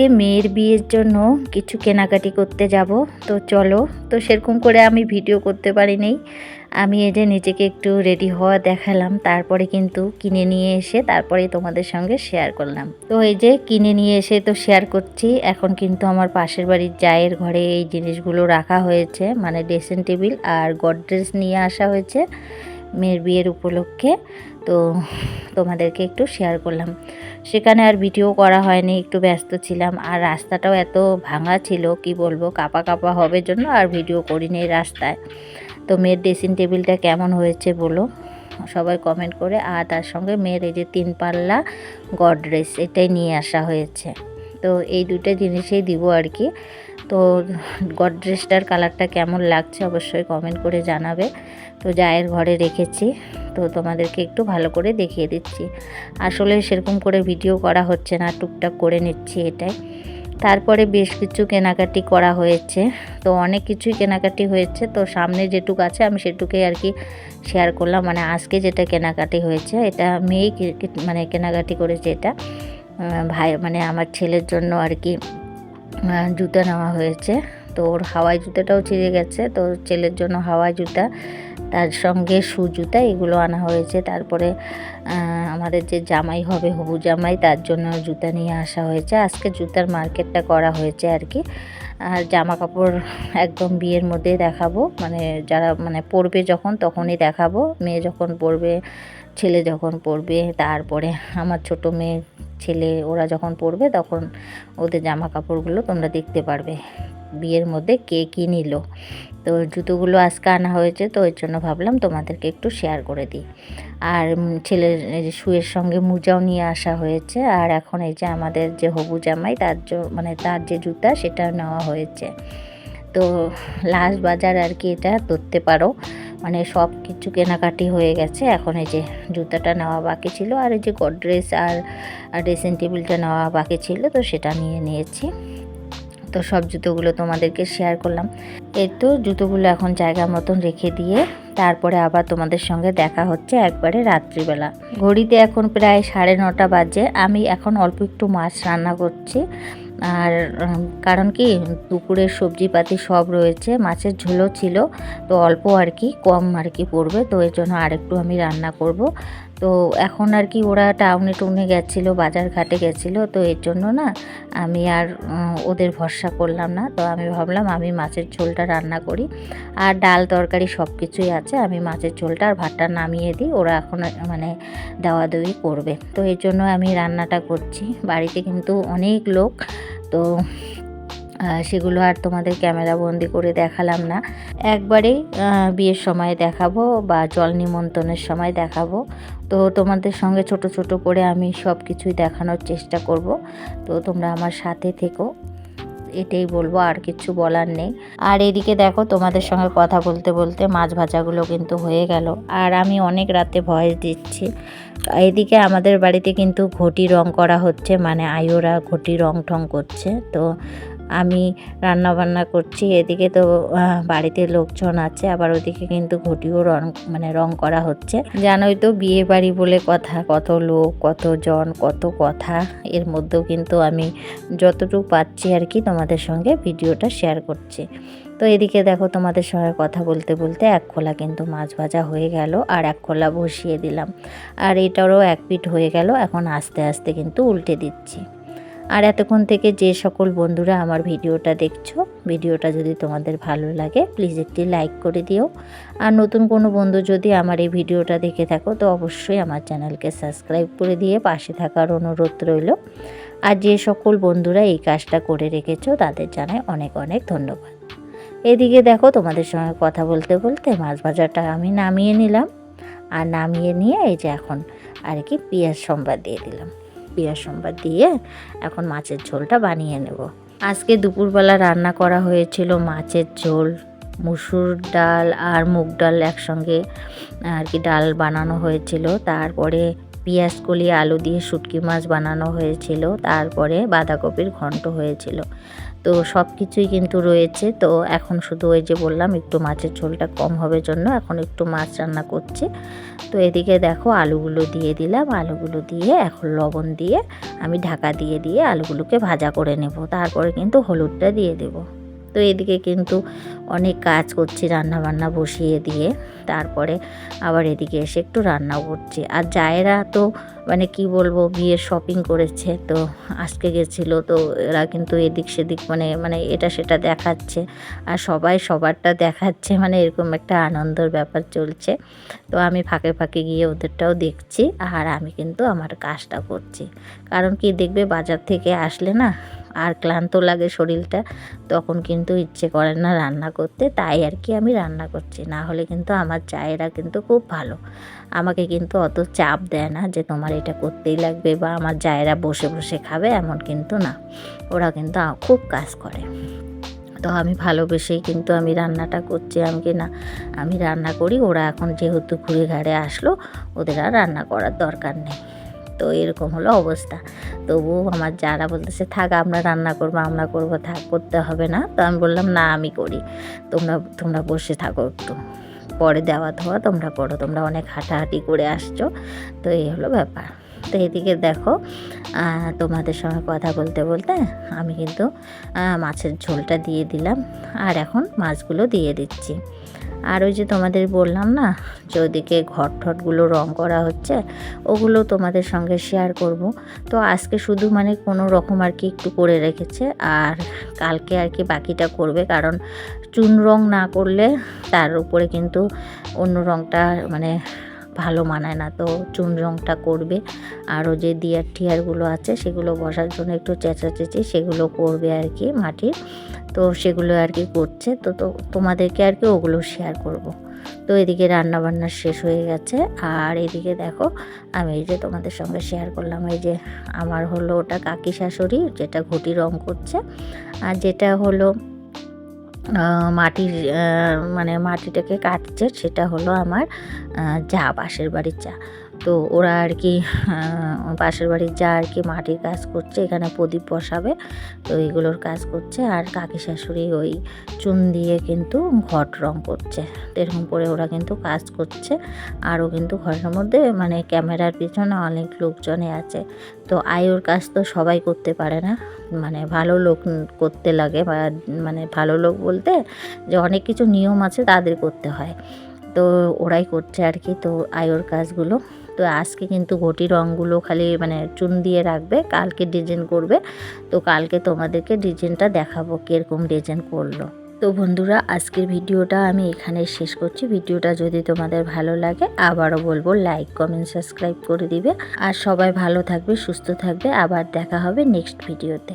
আজকে মেয়ের বিয়ের জন্য কিছু কেনাকাটি করতে যাব। তো চলো, তো সেরকম করে আমি ভিডিও করতে পারিনি। আমি এই যে নিজেকে একটু রেডি হওয়া দেখালাম, তারপরে কিন্তু কিনে নিয়ে এসে তারপরে তোমাদের সঙ্গে শেয়ার করলাম। তো এই যে কিনে নিয়ে এসে তো শেয়ার করছি, এখন কিন্তু আমার পাশের বাড়ির জায়ের ঘরে এই জিনিসগুলো রাখা হয়েছে মানে ড্রেসিং টেবিল আর গডরেজ নিয়ে আসা হয়েছে মেয়ের বিয়ের উপলক্ষে। তো তোমাদেরকে একটু শেয়ার করলাম। সেখানে আর ভিডিও করা হয়নি, একটু ব্যস্ত ছিলাম। আর রাস্তাটাও এত ভাঙা ছিল, কি বলব, কাপা কাপা হবে জন্য আর ভিডিও করিনি রাস্তায়। তো মেয়ের ড্রেসিং টেবিলটা কেমন হয়েছে বলো? সবাই কমেন্ট করে। আর তার সঙ্গে মেয়ের এই যে তিন পাল্লা গডরেজ এটাই নিয়ে আসা হয়েছে। তো এই দুটো জিনিসেই দিব আর কি। তো গডরেজটার কালারটা কেমন লাগছে অবশ্যই কমেন্ট করে জানাবে। তো জায়ের ঘরে রেখেছি, তো তোমাদেরকে একটু ভালো করে দেখিয়ে দিচ্ছি। আসলে সেরকম করে ভিডিও করা হচ্ছে না, টুকটাক করে নিচ্ছি এটাই। তারপরে বেশ কিছু কেনাকাটি করা হয়েছে, তো অনেক কিছুই কেনাকাটি হয়েছে। তো সামনে যেটুক আছে আমি সেটুকুই আর কি শেয়ার করলাম। মানে আজকে যেটা কেনাকাটি হয়েছে, এটা মেয়েই মানে কেনাকাটি করেছে এটা। ভাই মানে আমার ছেলের জন্য আর কি জুতো নেওয়া হয়েছে। তো ওর হাওয়াই জুতোটাও ছিঁড়ে গেছে। তো ছেলের জন্য হাওয়াই জুতা, তার সঙ্গে শু জুতা, এগুলো আনা হয়েছে। তারপরে আমাদের যে জামাই হবে, হবু জামাই, তার জন্য জুতা নিয়ে আসা হয়েছে। আজকে জুতার মার্কেটটা করা হয়েছে আর কি। আর জামা কাপড় একদম বিয়ের মধ্যে দেখাবো। মানে যারা মানে পরবে যখন, তখনই দেখাবো। মেয়ে যখন পরবে ছেলে যখন পরবে তারপরে আমার ছোট মেয়ে ছেলে ওরা যখন পরবে তখন ওদের জামা কাপড়গুলো তোমরা দেখতে পারবে। বিয়ের মধ্যে কে কী নিল। তো জুতোগুলো আজকে আনা হয়েছে, তো ওই জন্য ভাবলাম তোমাদেরকে একটু শেয়ার করে দিই। আর ছেলের শুয়ের সঙ্গে মোজাও নিয়ে আসা হয়েছে, আর এখন এই যে আমাদের যে হবু জামাই, তার মানে তার যে জুতা, সেটা নেওয়া হয়েছে। তো লাস্ট বাজার আর কি এটা ধরতে পারো। মানে সব কিছু কেনাকাটি হয়ে গেছে। এখন এই যে জুতাটা নেওয়া বাকি ছিল আর এই যে গডরেজ আর ড্রেসিং টেবিলটা নেওয়া বাকি ছিল, তো সেটা নিয়ে নিয়েছি। তো সব জুতোগুলো তোমাদেরকে শেয়ার করলাম। এই তো জুতোগুলো এখন জায়গা মতন রেখে দিয়ে তারপরে আবার তোমাদের সঙ্গে দেখা হচ্ছে একবারে রাত্রিবেলা। ঘড়িতে এখন প্রায় সাড়ে নটা বাজে। আমি এখন অল্প একটু মাছ রান্না করছি। আর কারণ কি দুপুরের সবজিপাতি সব রয়েছে, মাছের ঝোলও ছিল, তো অল্প আর কি, কম আর কি পড়বে, তো এর জন্য আরেকটু আমি রান্না করব। তো এখন আর কি ওরা টাউনে টুনে গেছিল বাজার ঘাটে গেছিল, তো এর জন্য না আমি আর ওদের ভরসা করলাম না। তো আমি ভাবলাম আমি মাছের ঝোলটা রান্না করি। আর ডাল তরকারি সব কিছুই আছে, আমি মাছের ঝোলটা আর ভাতটা নামিয়ে দিই, ওরা এখন মানে দেওয়া দেওয়ি করবে। তো এর জন্য আমি রান্নাটা করছি। বাড়িতে কিন্তু অনেক লোক, তো সেগুলো আর তোমাদের ক্যামেরা বন্দি করে দেখালাম না। একবারেই বিয়ের সময় দেখাবো বা জল নিমন্ত্রণের সময় দেখাবো। তো তোমাদের সঙ্গে ছোট ছোট করে আমি সব কিছুই দেখানোর চেষ্টা করব। তো তোমরা আমার সাথে থেকো। এটাই বলব, আর কিছু বলার নেই। আর এদিকে দেখো, তোমাদের সঙ্গে কথা বলতে বলতে মাছ ভাজাগুলো কিন্তু হয়ে গেল। আর আমি অনেক রাতে ভয়েস দিচ্ছি। এদিকে আমাদের বাড়িতে কিন্তু ঘটি রং করা হচ্ছে মানে আয়োরা ঘটি রং ঠং করছে। তো আমি রান্না বান্না করছি, এদিকে তো বাড়িতে লোকজন আছে, আবার ওদিকে কিন্তু ঘটিও রং মানে রং করা হচ্ছে। জানোই তো বিয়ে বাড়ি বলে কথা, কত লোক কত জন কত কথা। এর মধ্যেও কিন্তু আমি যতটুকু পাচ্ছি আর কি তোমাদের সঙ্গে ভিডিওটা শেয়ার করছি। তো এদিকে দেখো তোমাদের সঙ্গে কথা বলতে বলতে এক খোলা কিন্তু মাছ ভাজা হয়ে গেল, আর এক খোলা বসিয়ে দিলাম। আর এটারও এক পিঠ হয়ে গেল, এখন আস্তে আস্তে কিন্তু উল্টে দিচ্ছি। আর এতক্ষণ থেকে যে সকল বন্ধুরা আমার ভিডিওটা দেখছ, ভিডিওটা যদি তোমাদের ভালো লাগে প্লিজ একটি লাইক করে দিও। আর নতুন কোনো বন্ধু যদি আমার এই ভিডিওটা দেখে থাকো, তো অবশ্যই আমার চ্যানেলকে সাবস্ক্রাইব করে দিয়ে পাশে থাকার অনুরোধ রইল। আর যে সকল বন্ধুরা এই কাজটা করে রেখেছো, তাদের জানাই অনেক অনেক ধন্যবাদ। এদিকে দেখো তোমাদের সঙ্গে কথা বলতে বলতে মাছ ভাজাটা আমি নামিয়ে নিলাম। আর নামিয়ে নিয়ে এই যে এখন আর কি পেঁয়াজ সম্বাদ দিয়ে দিলাম। পেঁয়াজ সম্বার দিয়ে এখন মাছের ঝোলটা বানিয়ে নেব। আজকে দুপুরবেলা রান্না করা হয়েছিল মাছের ঝোল, মুসুর ডাল আর মুগ ডাল একসঙ্গে আর কি ডাল বানানো হয়েছিল। তারপরে পেঁয়াজ, কলি, আলু দিয়ে শুটকি মাছ বানানো হয়েছিল। তারপরে বাঁধাকপির ঘন্ট হয়েছিল। তো সব কিছুই কিন্তু রয়েছে। তো এখন শুধু ওই যে বললাম, একটু মাছের ঝোলটা কম হবে জন্য এখন একটু মাছ রান্না করছি। তো এদিকে দেখো আলুগুলো দিয়ে দিলাম। আলুগুলো দিয়ে এখন লবণ দিয়ে আমি ঢাকা দিয়ে দিয়ে আলুগুলোকে ভাজা করে নেব। তারপরে কিন্তু হলুদটা দিয়ে দেবো। তো এদিকে কিন্তু অনেক কাজ করছি রান্না বান্না বসিয়ে দিয়ে। তারপরে আবার এদিকে এসে একটু রান্নাও করছি। আর জায়েরা তো মানে কি বলব বিয়ের শপিং করেছে তো আজকে গেছিল তো এরা কিন্তু এদিক সেদিক মানে মানে এটা সেটা দেখাচ্ছে। আর সবাই সবারটা দেখাচ্ছে মানে এরকম একটা আনন্দের ব্যাপার চলছে। তো আমি ফাঁকে ফাঁকে গিয়ে ওদেরটাও দেখছি আর আমি কিন্তু আমার কাজটা করছি। কারণ কি দেখবে বাজার থেকে আসলে না আর ক্লান্ত লাগে শরীরটা, তখন কিন্তু ইচ্ছে করে না রান্না করতে। তাই আর কি আমি রান্না করছি। না হলে কিন্তু আমার চায়েরা কিন্তু খুব ভালো। আমাকে কিন্তু অত চাপ দেয় না যে তোমার এটা করতেই লাগবে বা আমার জায়েরা বসে বসে খাবে এমন কিন্তু না। ওরা কিন্তু খুব কাজ করে। তো আমি ভালোবেসেই কিন্তু আমি রান্নাটা করছি আমি কি না আমি রান্না করি। ওরা এখন যেহেতু ঘুরে ঘাড়ে আসলো, ওদের আর রান্না করার দরকার নেই। তো এরকম হলো অবস্থা। তবু আমার যারা বলতেছে, থাক, আমরা রান্না করব, আমরা করব, থাক, করতে হবে না। তো আমি বললাম, না, আমি করি। তোমরা তোমরা বসে থাকো একটু। পরে দেওয়া ধোয়া তোমরা করো। তোমরা অনেক হাঁটাহাঁটি করে আসছো। তো এই হলো ব্যাপার। তো এদিকে দেখো তোমাদের সঙ্গে কথা বলতে বলতে আমি কিন্তু মাছের ঝোলটা দিয়ে দিলাম। আর এখন মাছগুলো দিয়ে দিচ্ছি। আর ওই যে তোমাদের বললাম না, যে ওদিকে ঘর ঠটগুলো রং করা হচ্ছে, ওগুলো তোমাদের সঙ্গে শেয়ার করব। তো আজকে শুধু মানে কোনো রকম আর কি একটু করে রেখেছে, আর কালকে আর কি বাকিটা করবে, কারণ চুন রং না করলে তার উপরে কিন্তু অন্য রংটা মানে ভালো মানায় না। তো চুন রংটা করবে আরও যে দিয়ার টিয়ারগুলো আছে, সেগুলো বসার জন্য একটু চেঁচাচেঁচি, সেগুলো করবে আর কি মাটির। তো সেগুলো আর কি করছে। তো তো তোমাদেরকে আর কি ওগুলো শেয়ার করব। তো এদিকে রান্না বান্না শেষ হয়ে গেছে। আর এদিকে দেখো, আমি এই যে তোমাদের সঙ্গে শেয়ার করলাম, এই যে আমার হলো ওটা কাকি শাশুড়ি, যেটা ঘুটি রং করছে। আর যেটা হলো মাটির মানে মাটিটাকে কাটছে, সেটা হলো আমার যা, পাশের বাড়ির চা। তো ওরা আর কি পাশের বাড়ির যা আর কি মাটির কাজ করছে, এখানে প্রদীপ বসাবে, তো এইগুলোর কাজ করছে। আর কাকি শাশুড়ি ওই চুন দিয়ে কিন্তু ঘট রং করছে। এরকম করে ওরা কিন্তু কাজ করছে। আরও কিন্তু ঘরের মধ্যে মানে ক্যামেরার পিছনে অনেক লোকজনে আছে। তো আয়ুর কাজ তো সবাই করতে পারে না। মানে ভালো লোক করতে লাগে বা মানে ভালো লোক বলতে যে অনেক কিছু নিয়ম আছে তাদের করতে হয়। তো ওরাই করছে আর কি। তো আয়ুর কাজগুলো তো আজকে কিন্তু ঘটি রঙগুলো খালি মানে চুন দিয়ে রাখবে, কালকে ডিজাইন করবে। তো কালকে তোমাদেরকে ডিজাইনটা দেখাবো কীরকম ডিজাইন করল। তো বন্ধুরা, আজকের ভিডিওটা আমি এখানে শেষ করছি। ভিডিওটা যদি তোমাদের ভালো লাগে, আবারও বলব লাইক কমেন্ট সাবস্ক্রাইব করে দিবে। আর সবাই ভালো থাকবে, সুস্থ থাকবে। আবার দেখা হবে নেক্সট ভিডিওতে